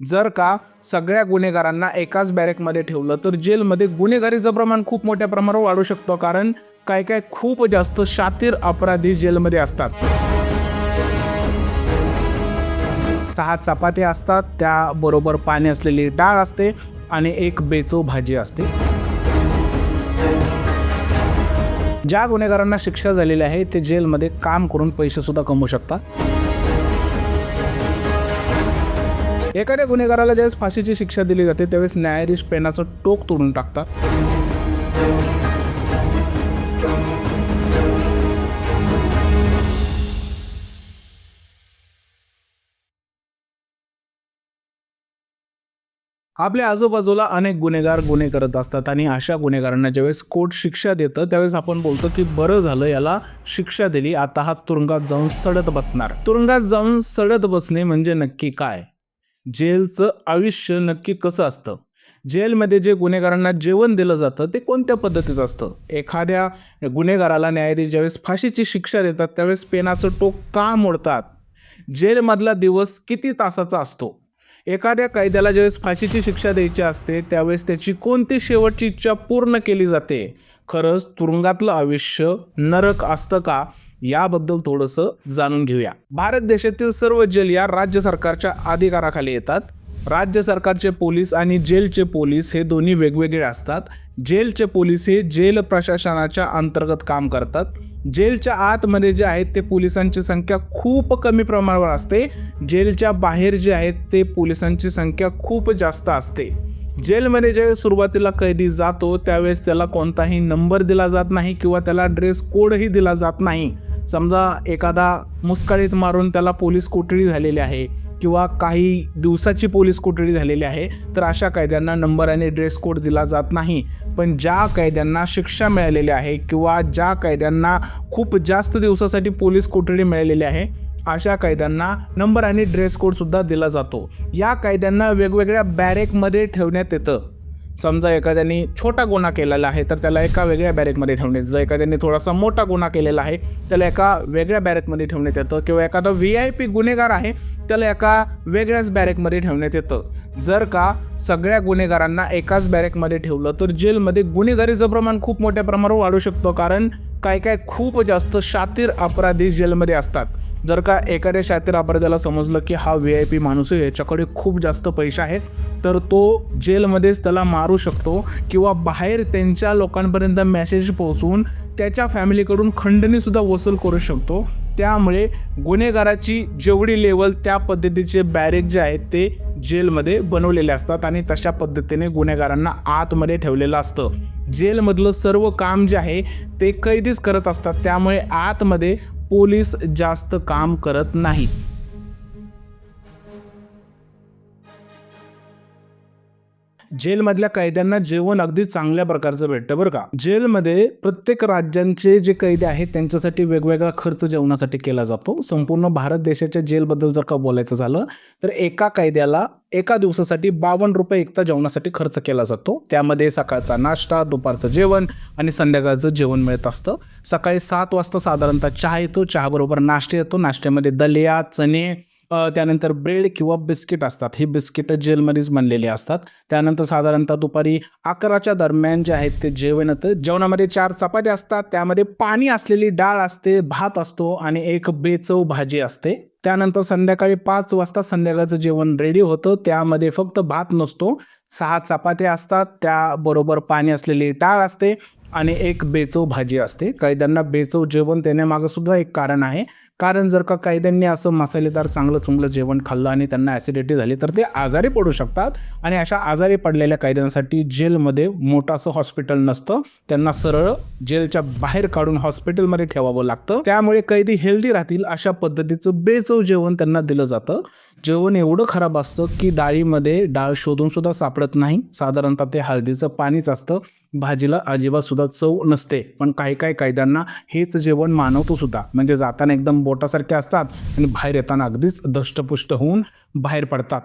जर का सगळ्या गुन्हेगारांना एकाच बॅरेकमध्ये ठेवलं तर जेलमध्ये गुन्हेगारीचं प्रमाण खूप मोठ्या प्रमाणावर वाढू शकतो कारण काय काय खूप जास्त शातीर अपराधी जेलमध्ये असतात. सहा चपात्या असतात त्याबरोबर पाणी असलेली डाळ असते आणि एक बेचव भाजी असते. ज्या गुन्हेगारांना शिक्षा झालेली आहे ते जेलमध्ये काम करून पैसे सुद्धा कमवू शकतात. एखाद्या गुन्हेगाराला ज्यावेळेस फाशीची शिक्षा दिली जाते त्यावेळेस न्यायाधीश पेनाचं टोक तोडून टाकतात. आपल्या आजूबाजूला अनेक गुन्हेगार गुन्हे करत असतात आणि अशा गुन्हेगारांना ज्यावेळेस कोर्ट शिक्षा देतं त्यावेळेस आपण बोलतो की बरं झालं याला शिक्षा दिली. आता हा तुरुंगात जाऊन सडत बसणार. तुरुंगात जाऊन सडत बसणे म्हणजे नक्की काय? जेलचं आयुष्य नक्की कसं असतं? जेलमध्ये जे गुन्हेगारांना जेवण दिलं जातं ते कोणत्या पद्धतीचं असतं? एखाद्या गुन्हेगाराला न्यायाधीश ज्यावेळेस फाशीची शिक्षा देतात त्यावेळेस पेनाचं टोक का मोडतात? जेलमधला दिवस किती तासाचा असतो? एखाद्या कैद्याला ज्यावेळेस फाशीची शिक्षा द्यायची असते त्यावेळेस त्याची कोणती शेवटची इच्छा पूर्ण केली जाते? खरंच तुरुंगातलं आयुष्य नरक असतं का? याबद्दल थोडंसं जाणून घेऊया. भारत देशातील सर्व जेल या राज्य सरकारच्या अधिकाराखाली येतात. राज्य सरकारचे पोलीस आणि जेलचे पोलीस हे दोन्ही वेगवेगळे असतात. जेलचे पोलीस हे जेल प्रशासनाच्या अंतर्गत काम करतात. जेलच्या आतमध्ये जे आहेत ते पोलिसांची संख्या खूप कमी प्रमाणावर असते. जेलच्या बाहेर जे आहेत ते पोलिसांची संख्या खूप जास्त असते. जेलमध्ये ज्यावेळेस सुरुवातीला कैदी जातो त्यावेळेस त्याला कोणताही नंबर दिला जात नाही किंवा त्याला ड्रेस कोडही दिला जात नाही. समजा एखादा मुस्काळीत मारून त्याला पोलीस कोठडी झालेली आहे किंवा काही दिवसाची पोलीस कोठडी झालेली आहे तर अशा कैद्यांना नंबर आणि ड्रेस कोड दिला जात नाही. पण ज्या कैद्यांना शिक्षा मिळालेली आहे किंवा ज्या कैद्यांना खूप जास्त दिवसासाठी पोलीस कोठडी मिळालेली आहे अशा कैद्यांना नंबर आणि ड्रेस कोडसुद्धा दिला जातो. या कैद्यांना वेगवेगळ्या बॅरेकमध्ये ठेवण्यात येतं. समजा एखाद्याने छोटा गुन्हा केलेला आहे तर त्याला एका वेगळ्या बॅरेकमध्ये ठेवण्यात जर एखाद्याने थोडासा मोठा गुन्हा केलेला आहे त्याला एका वेगळ्या बॅरेकमध्ये ठेवण्यात येतं किंवा एखादा व्ही आय पी गुन्हेगार आहे त्याला एका वेगळ्याच बॅरेकमध्ये ठेवण्यात येतं. जर का सगळ्या गुन्हेगारांना एकाच बॅरेकमध्ये ठेवलं तर जेलमध्ये गुन्हेगारीचं प्रमाण खूप मोठ्या प्रमाणावर वाढू शकतो. कारण काय काय खूप जास्त शातीर अपराधी जेलमध्ये असतात. जर का एखाद्या शातीर अपराध्याला समजलं की हा व्ही आय पी माणूस आहे याच्याकडे खूप जास्त पैसे आहेत तर तो जेलमध्येच त्याला मारू शकतो किंवा बाहेर त्यांच्या लोकांपर्यंत मेसेज पोहोचवून त्याच्या फॅमिलीकडून खंडणीसुद्धा वसूल करू शकतो. त्यामुळे गुन्हेगाराची जेवढी लेवल त्या पद्धतीचे बॅरेक जे आहेत ते जेलमध्ये बनवलेले असतात आणि तशा पद्धतीने गुन्हेगारांना आतमध्ये ठेवलेलं असतं. जेलमधलं सर्व काम जे आहे ते कैदीच करत असतात. त्यामुळे आतमध्ये पोलीस जास्त काम करत नाहीत. जेलमधल्या कैद्यांना जेवण अगदी चांगल्या प्रकारचं भेटतं बरं का. जेलमध्ये प्रत्येक राज्यांचे जे कैदे आहेत त्यांच्यासाठी वेगवेगळा खर्च जेवणासाठी केला जातो. संपूर्ण भारत देशाच्या जेलबद्दल जर का बोलायचं झालं तर एका कैद्याला एका दिवसासाठी बावन्न रुपये एकता जेवणासाठी खर्च केला जातो. त्यामध्ये सकाळचा नाश्ता दुपारचं जेवण आणि संध्याकाळचं जेवण मिळत असतं. सकाळी सात वाजता साधारणतः चहा येतो चहाबरोबर नाश्ते येतो. नाश्त्यामध्ये दलिया चणे त्यानंतर ब्रेड किंवा बिस्किट असतात. ही बिस्किटं जेलमध्येच बनलेली असतात. त्यानंतर साधारणतः दुपारी अकराच्या दरम्यान जे आहेत ते जेवण येतं जेवणामध्ये चार चपात्या असतात. त्यामध्ये पाणी असलेली डाळ असते भात असतो आणि एक बेचव भाजी असते. त्यानंतर संध्याकाळी पाच वाजता संध्याकाळचं जेवण रेडी होतं. त्यामध्ये फक्त भात नसतो. सहा चपात्या असतात. त्याबरोबर पाणी असलेली डाळ असते. आणि एक बेचव भाजी असते. कैद्यांना बेचव जेवण देण्यामागं सुद्धा एक कारण आहे. कारण जर का कैद्यांनी असं मसालेदार चांगलं चुंगलं जेवण खाल्लं आणि त्यांना ॲसिडिटी झाली तर ते आजारी पडू शकतात. आणि अशा आजारी पडलेल्या कैद्यांसाठी जेलमध्ये मोठं असं हॉस्पिटल नसतं. त्यांना सरळ जेलच्या बाहेर काढून हॉस्पिटलमध्ये ठेवावं लागतं. त्यामुळे कैदी हेल्दी राहतील अशा पद्धतीचं बेचव जेवण त्यांना दिलं जातं. जेवण एवढं खराब असतं की डाळीमध्ये डाळ शोधून सुद्धा सापडत नाही. साधारणतः ते हळदीचं पाणीच असतं. भाजीला अजिबात सुद्धा चव नसते. पण काही काही कैद्यांना हेच जेवण मानवतो सुद्धा म्हणजे जाताना एकदम बोटासारखे असतात आणि बाहेर येताना अगदीच दष्टपुष्ट होऊन बाहेर पडतात.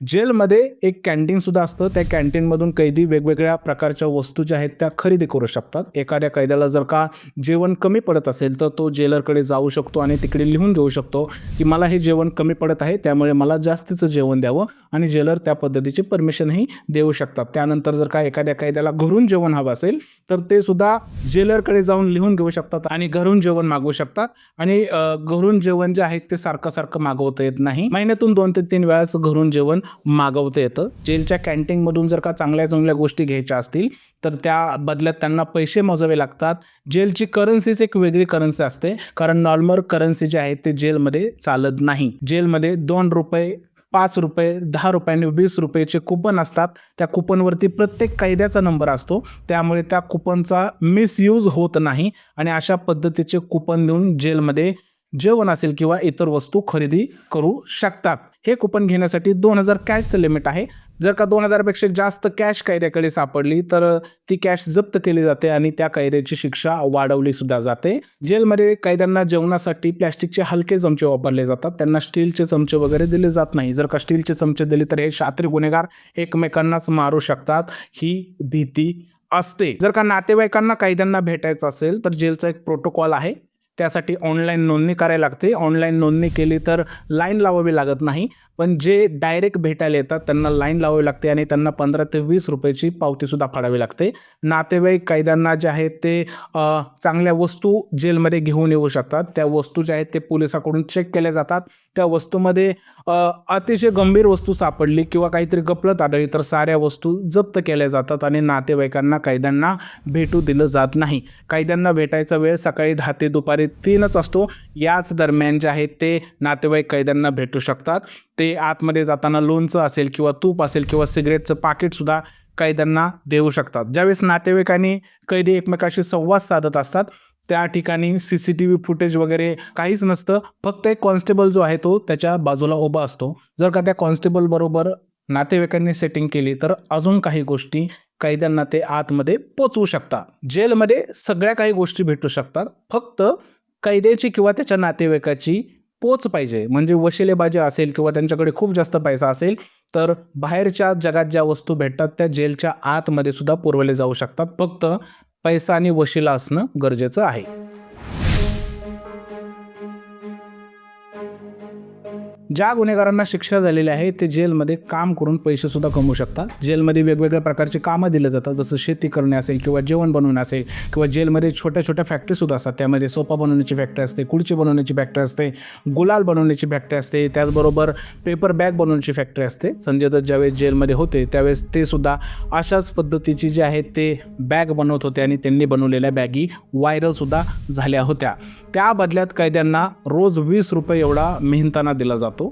जेलमध्ये एक कॅन्टीन सुद्धा असतं. त्या कॅन्टीनमधून कैदी वेगवेगळ्या प्रकारच्या वस्तू ज्या आहेत त्या खरेदी करू शकतात. एखाद्या कैद्याला जर का जेवण कमी पडत असेल तर तो जेलरकडे जाऊ शकतो आणि तिकडे लिहून देऊ शकतो की मला हे जेवण कमी पडत आहे त्यामुळे मला जास्तीचं जेवण द्यावं आणि जेलर त्या पद्धतीची परमिशनही देऊ शकतात. त्यानंतर जर का एखाद्या कैद्याला घरून जेवण हवं असेल तर ते सुद्धा जेलरकडे जाऊन लिहून घेऊ शकतात आणि घरून जेवण मागवू शकतात. आणि घरून जेवण जे आहे ते सारखं सारखं मागवता येत नाही. महिन्यातून दोन ते तीन वेळाच घरून जेवण मागवता येतं. जेलच्या कॅन्टीनमधून जर का चांगल्या चांगल्या गोष्टी घ्यायच्या असतील तर त्या बदल्यात त्यांना पैसे मोजावे लागतात. जेलची करन्सीच एक वेगळी करन्सी असते. कारण नॉर्मल करन्सी जे आहे ते जेलमध्ये चालत नाही. जेलमध्ये दोन रुपये पाच रुपये दहा रुपयाने वीस रुपयाचे कुपन असतात. त्या कुपनवरती प्रत्येक कैद्याचा नंबर असतो. त्यामुळे त्या कुपनचा मिसयूज होत नाही आणि अशा पद्धतीचे कुपन देऊन जेलमध्ये जेवण असेल किंवा इतर वस्तू खरेदी करू शकतात. हे कुपन घेण्यासाठी दोन हजार कॅशचं लिमिट आहे. जर का दोन हजारपेक्षा जास्त कॅश कैद्याकडे सापडली तर ती कॅश जप्त केली जाते आणि त्या कैद्याची शिक्षा वाढवली सुद्धा जाते. जेलमध्ये कैद्यांना जेवणासाठी प्लॅस्टिकचे हलके चमचे वापरले जातात. त्यांना स्टीलचे चमचे वगैरे दिले जात नाही. जर का स्टीलचे चमचे दिले तर हे शात्री गुन्हेगार एकमेकांनाच मारू शकतात. ही भीती असते. जर का नातेवाईकांना कैद्यांना भेटायचं असेल तर जेलचा एक प्रोटोकॉल आहे. त्यासाठी ऑनलाईन नोंदणी करायला लागते. ऑनलाईन नोंदणी केली तर लाईन लावावी लागत नाही. पण जे डायरेक्ट भेटायला येतात त्यांना लाईन लावावी लागते आणि त्यांना पंधरा ते वीस रुपयाची पावतीसुद्धा फाडावी लागते. नातेवाईक कैद्यांना जे आहेत ते चांगल्या वस्तू जेलमध्ये घेऊन येऊ शकतात. त्या वस्तू ज्या आहेत ते पोलिसाकडून चेक केल्या जातात. त्या वस्तूमध्ये अतिशय गंभीर वस्तू सापडली किंवा काहीतरी गपलत आढळली तर साऱ्या वस्तू जप्त केल्या जातात आणि नातेवाईकांना कैद्यांना भेटू दिलं जात नाही. कैद्यांना भेटायचा वेळ सकाळी दहा ते दुपारी तीनच असतो. याच दरम्यान जे आहेत ते नातेवाईक कैद्यांना भेटू शकतात. ते आतमध्ये जाताना लोणचं असेल किंवा तूप असेल किंवा सिगरेटचं पाकिटसुद्धा कैद्यांना देऊ शकतात. ज्यावेळेस नातेवाईकांनी कैदी एकमेकाशी संवाद साधत असतात त्या ठिकाणी C C T V footage वगैरे काहीच नसतं. फक्त एक कॉन्स्टेबल जो आहे तो त्याच्या बाजूला उभा असतो. जर का त्या कॉन्स्टेबल बरोबर नातेवाईकांनी सेटिंग केली तर अजून काही गोष्टी कैद्यांना ते आतमध्ये पोचवू शकतात. जेलमध्ये सगळ्या काही गोष्टी भेटू शकतात. फक्त कैद्याची किंवा त्याच्या नातेवाईकाची पोच पाहिजे. म्हणजे वशिलेबाजी असेल किंवा त्यांच्याकडे खूप जास्त पैसा असेल तर बाहेरच्या जगात ज्या वस्तू भेटतात त्या जेलच्या आतमध्ये सुद्धा पुरवले जाऊ शकतात. फक्त पैसा आणि वशिला असणं गरजेचं आहे. ज्या गुन्हेगारांना शिक्षा झालेली आहे ते जेलमध्ये काम करून पैसेसुद्धा कमवू शकतात. जेलमध्ये वेगवेगळ्या प्रकारची कामं दिले जातात जसं शेती करणे असेल किंवा जेवण बनवणे असेल किंवा जेलमध्ये छोट्या छोट्या फॅक्टरीसुद्धा असतात. त्यामध्ये सोफा बनवण्याची फॅक्टरी असते खुर्ची बनवण्याची फॅक्टरी असते गुलाल बनवण्याची फॅक्टरी असते त्याचबरोबर पेपर बॅग बनवण्याची फॅक्टरी असते. संजय दत्त ज्यावेळेस जेलमध्ये होते त्यावेळेस ते सुद्धा अशाच पद्धतीची जे आहे ते बॅग बनवत होते आणि त्यांनी बनवलेल्या बॅगी व्हायरलसुद्धा झाल्या होत्या. त्या बदल्यात कैद्यांना रोज वीस रुपये एवढा मेहनताना दिला जातो.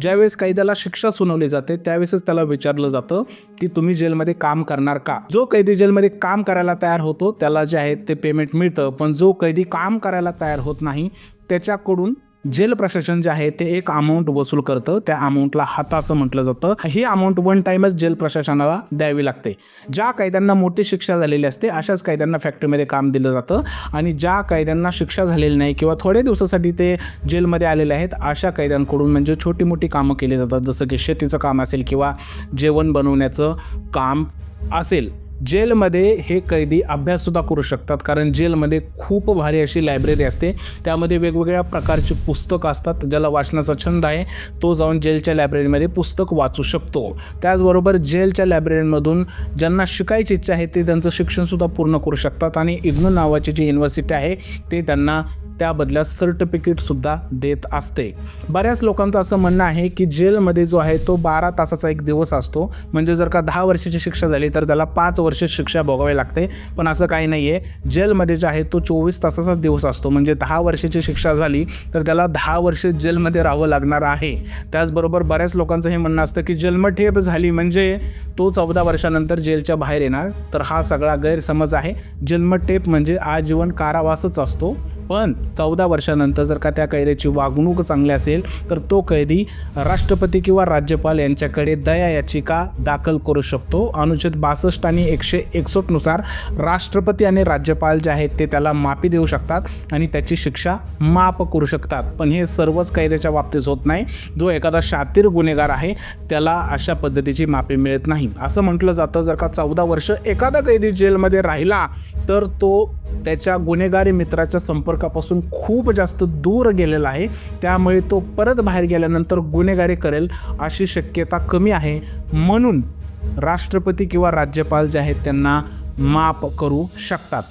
ज्यावेळेस कैद्याला शिक्षा सुनावली जाते त्यावेळेसच त्याला विचारलं जातं की तुम्ही जेलमध्ये काम करणार का? जो कैदी जेलमध्ये काम करायला तयार होतो त्याला जे आहे ते पेमेंट मिळतं पण जो कैदी काम करायला तयार होत नाही त्याच्याकडून जेल प्रशासन जे आहे ते एक अमाऊंट वसूल करतं. त्या अमाऊंटला हाता असं म्हटलं जातं. ही अमाऊंट वन टाईमच जेल प्रशासनाला द्यावी लागते. ज्या कैद्यांना मोठी शिक्षा झालेली असते अशाच कैद्यांना फॅक्टरीमध्ये काम दिलं जातं. आणि ज्या कैद्यांना शिक्षा झालेली नाही किंवा थोड्या दिवसासाठी ते जेलमध्ये आलेले आहेत अशा कैद्यांकडून म्हणजे छोटी मोठी कामं केली जातात. जसं की शेतीचं काम असेल किंवा जेवण बनवण्याचं काम असेल. जेलमध्ये हे कैदी अभ्याससुद्धा करू शकतात कारण जेलमध्ये खूप भारी अशी लायब्ररी असते. त्यामध्ये वेगवेगळ्या प्रकारची पुस्तकं असतात ज्याला वाचनाचा छंद आहे तो जाऊन जेलच्या लायब्ररीमध्ये पुस्तक वाचू शकतो. त्याचबरोबर जेलच्या लायब्ररीमधून ज्यांना शिकायची इच्छा आहे ते त्यांचं शिक्षणसुद्धा पूर्ण करू शकतात आणि इग्नो नावाची जी युनिव्हर्सिटी आहे ते त्यांना त्या बदल्यात सर्टिफिकेटसुद्धा देत असते. बऱ्याच लोकांचं असं म्हणणं आहे की जेलमध्ये जो आहे तो बारा तासाचा एक दिवस असतो. म्हणजे जर का दहा वर्षाची शिक्षा झाली तर त्याला पाच वर्ष शिक्षा भोगावी लागते. पण असं काही नाही आहे जेलमध्ये जे आहे तो चोवीस तासाचाच दिवस असतो. म्हणजे दहा वर्षाची शिक्षा झाली तर त्याला दहा वर्ष जेलमध्ये राहावं लागणार आहे. त्याचबरोबर बऱ्याच लोकांचं हे म्हणणं असतं की जन्मठेप झाली म्हणजे तो चौदा वर्षानंतर जेलच्या बाहेर येणार. तर हा सगळा गैरसमज आहे. जन्मठेप म्हणजे आजीवन कारावासच असतो. पण चौदा वर्षानंतर जर का त्या कैद्याची वागणूक चांगली असेल तर तो कैदी राष्ट्रपती किंवा राज्यपाल यांच्याकडे दया याचिका दाखल करू शकतो. अनुच्छेद बासष्ट आणि एकशे एकसष्टनुसार राष्ट्रपती आणि राज्यपाल जे आहेत ते त्याला माफी देऊ शकतात आणि त्याची शिक्षा माफ करू शकतात. पण हे सर्वच कैद्याच्या बाबतीत होत नाही. जो एखादा शातीर गुन्हेगार आहे त्याला अशा पद्धतीची माफी मिळत नाही. असं म्हटलं जातं जर का चौदा वर्ष एखादा कैदी जेलमध्ये राहिला तर तो त्याच्या गुन्हेगारी मित्राच्या संपर्क संपर्कापासून खूप जास्त दूर गेलेला आहे. त्यामुळे तो परत बाहेर गेल्यानंतर गुन्हेगारी करेल अशी शक्यता कमी आहे. म्हणून राष्ट्रपती किंवा राज्यपाल जे आहेत त्यांना माफ करू शकतात.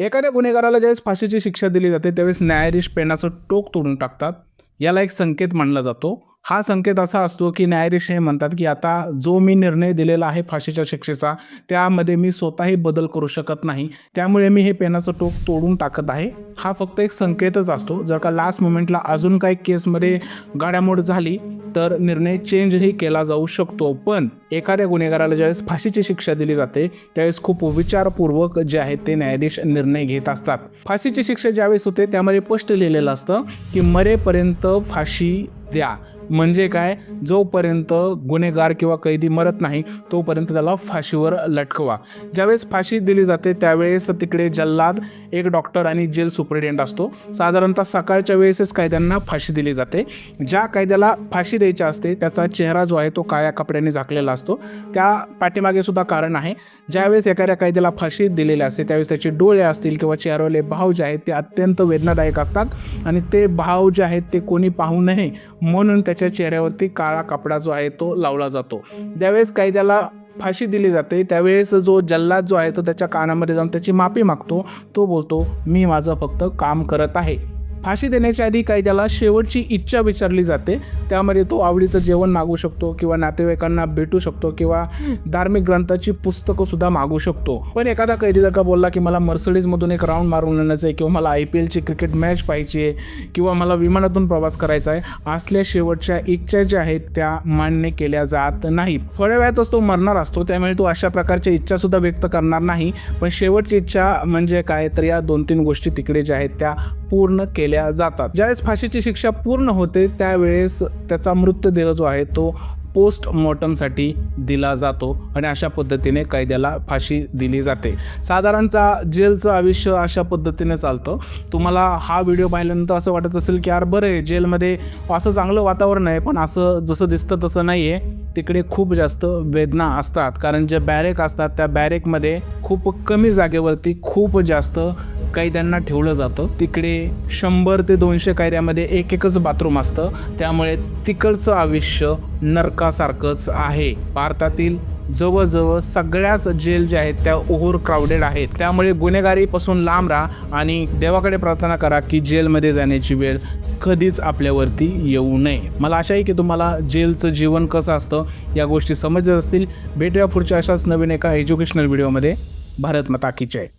एखाद्या गुन्हेगाराला ज्यावेळेस फाशीची शिक्षा दिली जाते त्यावेळेस न्यायाधीश पेनाचं टोक तोडून टाकतात. याला एक संकेत मानला जातो. हा संकेत असा असतो की न्यायाधीश हे म्हणतात की आता जो मी निर्णय दिलेला आहे फाशीच्या शिक्षेचा त्यामध्ये मी स्वतःही बदल करू शकत नाही. त्यामुळे मी हे पेनाचं टोक तोडून टाकत आहे. हा फक्त एक संकेतच असतो. जर का लास्ट मोमेंटला अजून काही केसमध्ये गाड्यामोड झाली तर निर्णय चेंजही केला जाऊ शकतो. पण एखाद्या गुन्हेगाराला ज्यावेळेस फाशीची शिक्षा दिली जाते त्यावेळेस खूप विचारपूर्वक जे आहे ते न्यायाधीश निर्णय घेत असतात. फाशीची शिक्षा ज्यावेळेस होते त्यामध्ये स्पष्ट लिहिलेलं असतं की मरेपर्यंत फाशी द्या. म्हणजे काय? जोपर्यंत गुन्हेगार किंवा कैदी मरत नाही तोपर्यंत त्याला फाशीवर लटकवा. ज्यावेळेस फाशी दिली जाते त्यावेळेस तिकडे जल्लाद एक डॉक्टर आणि जेल सुपरिटेंडंट असतो. साधारणतः सकाळच्या वेळेसच कायद्यांना फाशी दिली जाते. ज्या कायद्याला फाशी द्यायची असते त्याचा चेहरा जो आहे तो काळ्या कपड्याने झाकलेला असतो. त्या पाठीमागे सुद्धा कारण आहे. ज्यावेळेस एखाद्या कायद्याला फाशी दिलेली असते त्यावेळेस त्याचे डोळे असतील किंवा चेहऱ्यावरले भाव जे आहेत ते अत्यंत वेदनादायक असतात. आणि ते भाव जे आहेत ते कोणी पाहू नये म्हणून त्याच्या चेहऱ्यावरती काळा कपडा जो आहे तो लावला जातो. ज्यावेळेस कायद्याला फाशी दिली जाते त्यावेळेस जो जल्लाद जो आहे तो त्याच्या कानामध्ये जाऊन त्याची माफी मागतो. तो बोलतो मी माझं फक्त काम करत आहे. फाशी देण्याच्या आधी कायद्याला शेवटची इच्छा विचारली जाते. त्यामध्ये तो आवडीचं जेवण मागू शकतो किंवा नातेवाईकांना भेटू शकतो किंवा धार्मिक ग्रंथाची पुस्तकंसुद्धा मागू शकतो. पण एखादा कैदी जर का बोलला की मला मर्सडीजमधून एक राऊंड मारून आणायचं आहे किंवा मला आय पी एलची क्रिकेट मॅच पाहिजे आहे किंवा मला विमानातून प्रवास करायचा आहे. असल्या शेवटच्या इच्छा ज्या आहेत त्या मान्य केल्या जात नाही थोड्या वेळातच तो मरणार असतो त्यामुळे तो अशा प्रकारच्या इच्छासुद्धा व्यक्त करणार नाही. पण शेवटची इच्छा म्हणजे काय? तर या दोन तीन गोष्टी तिकडे ज्या आहेत त्या पूर्ण केल्या जातात. ज्यावेळेस फाशीची शिक्षा पूर्ण होते त्यावेळेस त्याचा मृतदेह जो आहे तो पोस्टमॉर्टमसाठी दिला जातो आणि अशा पद्धतीने कैद्याला फाशी दिली जाते. साधारणतः जेलचं आयुष्य अशा पद्धतीने चालतं. तुम्हाला हा व्हिडिओ पाहिल्यानंतर असं वाटत असेल की यार बरं आहे जेलमध्ये असं चांगलं वातावरण आहे पण असं जसं दिसतं तसं नाही आहे. तिकडे खूप जास्त वेदना असतात. कारण जे बॅरेक असतात त्या बॅरेकमध्ये खूप कमी जागेवरती खूप जास्त कैद्यांना ठेवलं जातं. तिकडे शंभर ते दोनशे कैद्यामध्ये एक एकच बाथरूम असतं. त्यामुळे तिकडचं आयुष्य नरकासारखंच आहे. भारतातील जवळजवळ सगळ्याच जेल ज्या आहेत त्या ओव्हर क्राऊडेड आहेत. त्यामुळे गुन्हेगारीपासून लांब राहा आणि देवाकडे प्रार्थना करा की जेलमध्ये जाण्याची वेळ कधीच आपल्यावरती येऊ नये. मला आशा आहे की तुम्हाला जेलचं जीवन कसं असतं या गोष्टी समजत असतील. भेटूया पुढच्या अशाच नवीन एका एज्युकेशनल व्हिडिओमध्ये भारत मताकीचे